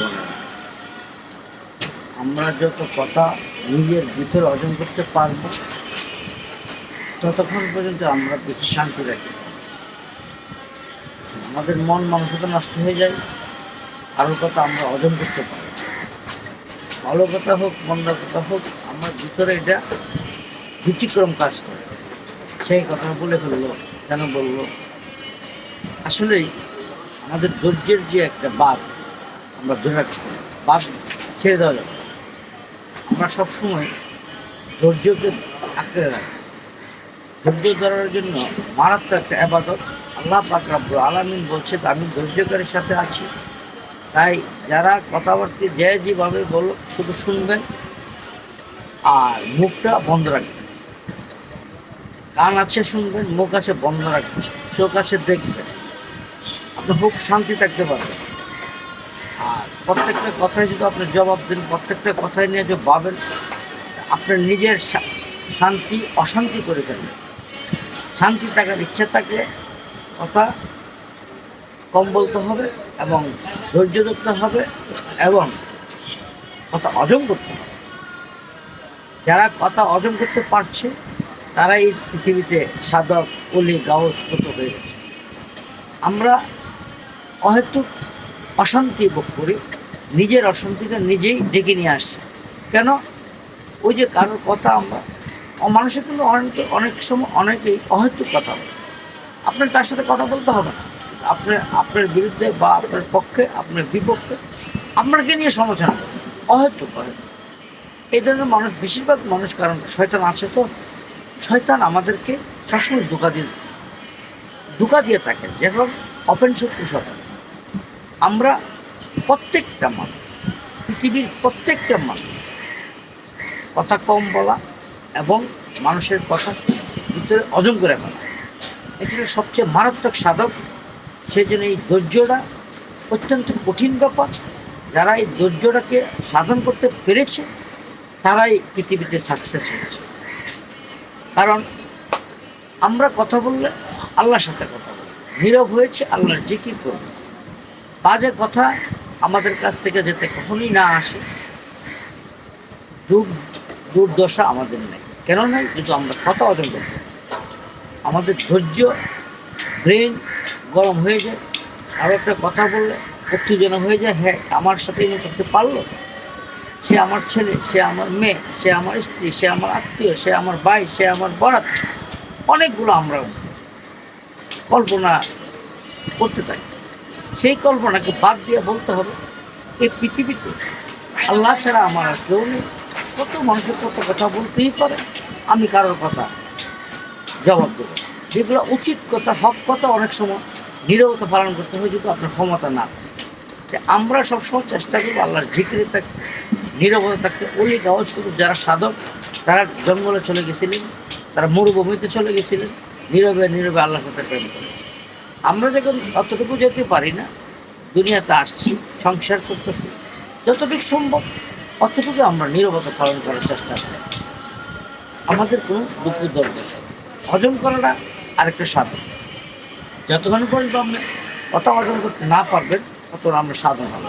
বোনেরা আমরা যত কথা নিজের ভিতরে অর্জন করতে পারব, ততক্ষণ পর্যন্ত আমরা বেশি শান্তি রাখি। আমাদের মন মানসিকতা নষ্ট হয়ে যায় কারোর কথা আমরা অর্জন করতে পারি ভালো কথা হোক, মন্দ কথা হোক, আমার ভিতরে এটা ব্যতিক্রম কাজ করে। সেই কথা বলে ফেলল কেন বলল, আসলেই আমাদের ধৈর্যের যে একটা বাদ আমরা ধরে রাখতে বাদ, ছেড়ে দেওয়া যাবে আমরা সবসময় ধৈর্যকে আঁকড়ে রাখি। ধৈর্য ধরার জন্য মারাত্মক একটা আবাদত আল্লাহ পাক আলামিন বলছে আমি ধৈর্যকারীর সাথে আছি। তাই যারা কথাবার্তা যে যেভাবে বলো, শুধু শুনবেন আর মুখটা বন্ধ রাখবেন। কান আছে শুনবেন, মুখ আছে বন্ধ রাখবেন, চোখ আছে দেখবেন। আপনি খুব শান্তি থাকতে পারবেন। আর প্রত্যেকটা কথায় যদি আপনি জবাব দেন, প্রত্যেকটা কথায় নিয়ে যে ভাবেন, আপনার নিজের শান্তি, অশান্তি করে ফেলবেন শান্তি থাকার ইচ্ছা থাকলে কথা কম বলতে হবে এবং ধৈর্য ধরতে হবে এবং কথা অজম করতে হবে। যারা কথা অজম করতে পারছে তারা এই পৃথিবীতে সাধক অলি কত হয়ে গেছে। আমরা অহেতুক অশান্তি ভোগ করি, নিজের অশান্তিটা নিজেই ডেকে নিয়ে আসছে কেন? ওই যে কারোর কথা আমরা মানুষের কিন্তু অনেক অনেক সময় অনেকেই অহেতুক কথা বলে। আপনার তার সাথে কথা বলতে হবে না। আপনার আপনার বিরুদ্ধে বা আপনার পক্ষে, আপনার বিপক্ষে আপনাকে নিয়ে সমালোচনা করবে অহেতুক অহেতুক। এই ধরনের মানুষ, বেশিরভাগ মানুষ, কারণ শয়তান আছে তো, শয়তান আমাদেরকে সবসময় ধোকা দিয়ে ধোকা দিয়ে থাকে। যেরকম অপেন শক্তি শয়তান। আমরা প্রত্যেকটা মানুষ, পৃথিবীর প্রত্যেকটা মানুষ, কথা কম বলা এবং মানুষের কথা ভিতরে অজম করে ফেলা। এটি সবচেয়ে মারাত্মক সাধক। সেই জন্য এই ধৈর্যটা অত্যন্ত কঠিন ব্যাপার। যারা এই ধৈর্যটাকে সাধন করতে পেরেছে, তারাই পৃথিবীতে সাকসেস হয়েছে। কারণ আমরা কথা বললে আল্লাহর সাথে কথা বলি। নীরব হয়েছে, আল্লাহর জিকির করবে। বাজে কথা, আমাদের কাছ থেকে যাতে কখনই না আসে, দূর দুর্দশা আমাদের নেই। কেন নেই? কিন্তু আমরা কথা অর্জন পারি। আমাদের ধৈর্য, ব্রেন গরম হয়ে যায়। আরও একটা কথা বললে উত্তেজনা হয়ে যায় হ্যাঁ আমার সাথে এনে করতে পারল। সে আমার ছেলে, সে আমার মেয়ে, সে আমার স্ত্রী, সে আমার আত্মীয়, সে আমার ভাই, সে আমার বরাত। অনেকগুলো আমরা কল্পনা করতে থাকি। সেই কল্পনাকে বাদ দিয়ে বলতে হবে এই পৃথিবীতে আল্লাহ ছাড়া আমার কেউ নেই। কত মানুষের কত কথা বলতেই পারে, আমি কারোর কথা জবাব দেবো যেগুলো উচিত কথা, হক কথা অনেক সময় নীরবতা পালন করতে হয় যদি আপনার ক্ষমতা না। থাকে আমরা সবসময় চেষ্টা করব আল্লাহর ঝিকিরে থাকতে নীরবতা থাকতে ওই গাওয়াজ কিন্তু যারা সাধক, তারা জঙ্গলে চলে গেছিলেন, তারা মরুভূমিতে চলে গেছিলেন, নীরবে নীরবে আল্লাহর সাথে প্রেম করে আমরা যখন অতটুকু যেতে পারি না, দুনিয়াতে আসছি, সংসার করতেছি, যতটুকু সম্ভব, অতটুকু আমরা নীরবতা পালন করার চেষ্টা করি। আমাদের কোনো দুঃখ দরকার হজম করাটা আরেকটা সাধন। যতক্ষণ পর্যন্ত আপনি কথা অর্জন করতে না পারবেন ততক্ষণ আমরা সাধন হবে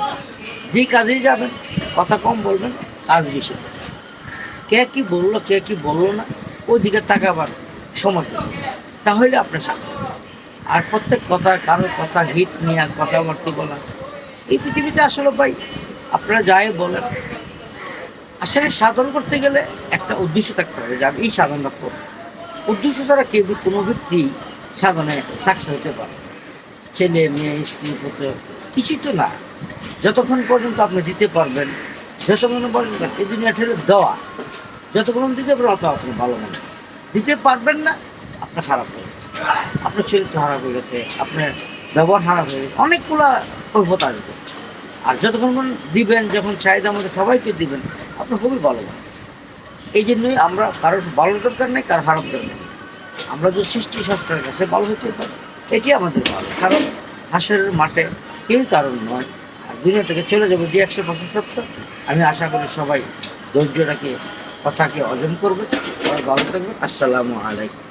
যে কাজেই যাবেন, কথা কম বলবেন, কাজ বেশি কে কি বলল, কে কি বলল না, ওই দিকে তাকাবার সময় তাহলে আপনার সাকসেস আর প্রত্যেক কথা, কারোর কথা হিট নিয়ে কথাবার্তা বলা। এই পৃথিবীতে আসলে ভাই, আপনারা যাই বলেন, আসলে সাধন করতে গেলে একটা উদ্দেশ্য থাকতে হবে যে এই সাধনটা করব। উদ্দেশ্য ছাড়া কেউ কোনো ব্যক্তি সাধনে সাকসেস হতে পারে? ছেলে, মেয়ে, স্ত্রী, পুত্র, কিছুই তো না। যতক্ষণ পর্যন্ত আপনি দিতে পারবেন, যতক্ষণ পর্যন্ত এই দুনিয়া ঠেলে দেওয়া, যতক্ষণ দিতে পারবেন, অত আপনি ভালো মনে দিতে পারবেন না, আপনার খারাপ আপনার চরিত্র খারাপ হয়ে গেছে, আপনার ব্যবহার খারাপ হয়ে গেছে, অনেকগুলা কৈফত আসবে আর যতক্ষণ দিবেন, যখন চাহিদা আমাদের সবাইকে দিবেন, আপনার খুবই ভালো। এই জন্যই আমরা কারোর ভালো দরকার নেই কারও খারাপ দরকার নেই। আমরা যে সৃষ্টি সষ্টার কাছে ভালো হতে পারি, এটি আমাদের ভালো। কারণ হাঁসের মাঠে কেউ কারণ নয়। আর দুনিয়া থেকে চলে যাব দুই একশো বছর সত্তর। আমি আশা করি সবাই ধৈর্য রাখে কথাকে অর্জন করবে, সবাই ভালো থাকবে। আসসালামু আলাইকুম।